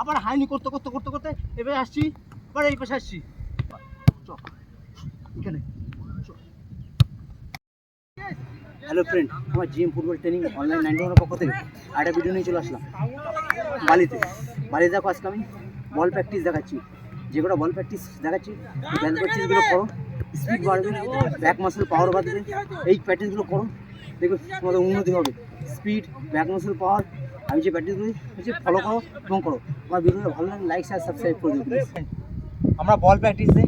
আবার হাইনি করতে করতে করতে করতে এবার আসছি, আবার এই পাশে আসছি। এখানে। হ্যালো ফ্রেন্ড আমার GM football training online ninety ওয়ানের পক্ষ থেকে একটা ভিডিও নিয়ে চলে আসলাম। বালিতে। বালিতে দেখো আজকে আমি বল প্র্যাকটিস দেখাচ্ছি। যে কটা বল প্র্যাকটিস দেখাচ্ছি ব্যান প্র্যাকটিসগুলো করো। স্পিড বাড়বে ব্যাক মাসেল পাওয়ার বাড়বে। এই প্র্যাকটিসগুলো করো। দেখবে তোমাদের উন্নতি হবে। স্পিড ব্যাক মাসেল পাওয়ার আমি যে প্র্যাকটিসগুলো হচ্ছে ফলো করো এবং করো। আমার ভিডিওটা ভালো লাগে লাইক শেয়ার সাবস্ক্রাইব করে প্লিজ আমরা বল প্র্যাকটিস দিই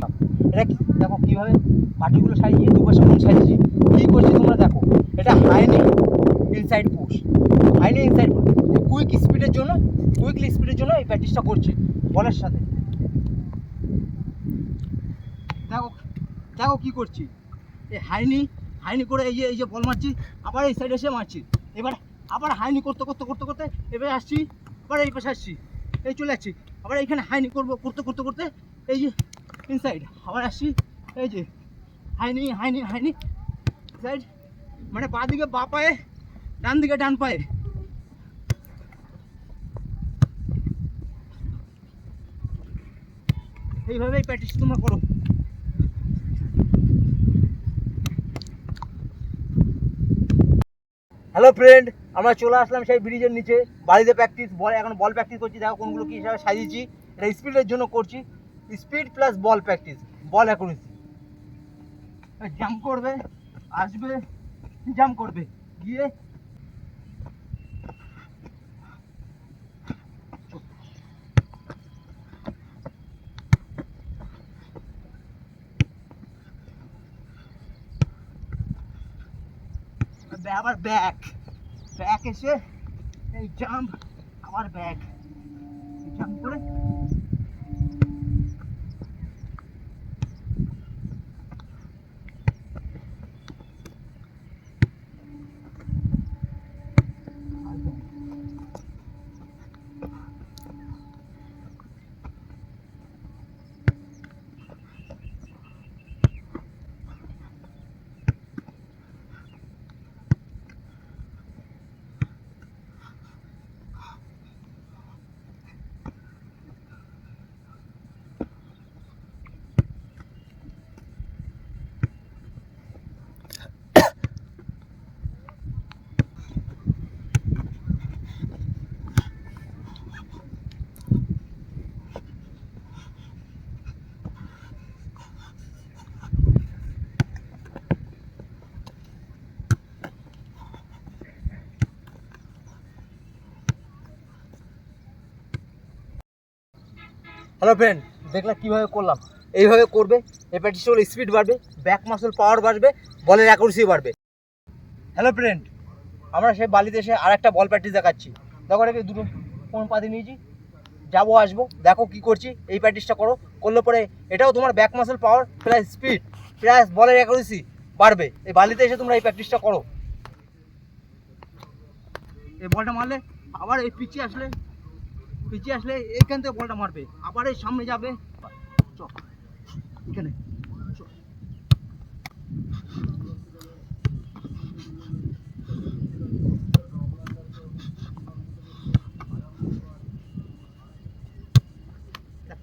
এটা দেখো কীভাবে পার্টিগুলো সাজিয়ে দুপাশে মন সাজিয়েছি কী করছি তোমরা দেখো। এটা high knee inside push high knee inside push quick স্পিডের জন্য কুইকলি স্পিডের জন্য এই প্র্যাকটিসটা করছি বলের সাথে। দেখো দেখো কী করছি। এই হাইনি হাইনি করে এই যে এই যে বল মারছি, আবার এই সাইডে এসে মারছি। এবার আবার হাইনি করতে করতে করতে করতে এবার আসছি, আবার এই পাশে আসছি, এই চলে যাচ্ছি। আবার এইখানে হাইনি করব, করতে করতে করতে এই যে ইনসাইড আবার আসছি, এই যে হাইনি হাইনি হাইনি সাইড মানে বাঁ দিকে বা পায়ে ডান দিকে ডান পায়ে। এইভাবেই প্র্যাকটিস তোমরা করো। হ্যালো ফ্রেন্ড আমরা চলে আসলাম সেই ব্রিজের নিচে। বাড়িতে প্র্যাকটিস বল এখন বল প্র্যাকটিস করছি। দেখো কোনগুলো কী হিসাবে সাজিয়েছি। এটা স্পিডের জন্য করছি। Speed plus ball practice ball accuracy jump করবে, আসবে জাম্প করবে। গিয়ে আবার back back is it? Hey, jump, caught it back. Hello friend দেখলা কীভাবে করলাম। এইভাবে করবে করলে স্পিড বাড়বে ব্যাক মাসল পাওয়ার বাড়বে, বলের অ্যাকুরেসি বাড়বে। হ্যালো ফ্রেন্ড আমরা সেই বালিতে এসে আর একটা বল প্র্যাকটিস দেখাচ্ছি। দেখো এটাকে দুটো কোন পাতি নিয়েছি। যাব, আসব, দেখো কি করছি। এই প্র্যাকটিসটা করো। করলে পরে এটাও তোমার back muscle power plus speed plus বলের অ্যাকুরেসি বাড়বে। এই বালিতে এসে তোমরা এই প্র্যাকটিসটা করো। এই বলটা মারলে আবার এই পিছিয়ে আসলে পিছিয়ে আসলে এখান থেকে বলটা মারবে। আবার এই সামনে যাবে। চ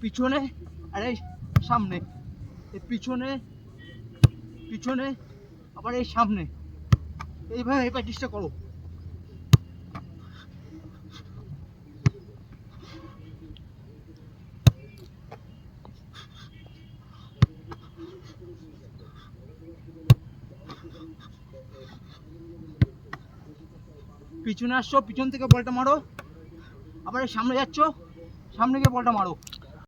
পিছনে, আর এই সামনে। এই পিছনে পিছনে, আবার এই সামনে। এইভাবে এই প্র্যাকটিসটা করো। পিছনে আসছো পিছন থেকে বলটা মারো। আবার সামনে যাচ্ছ সামনে গিয়ে বলটা মারো।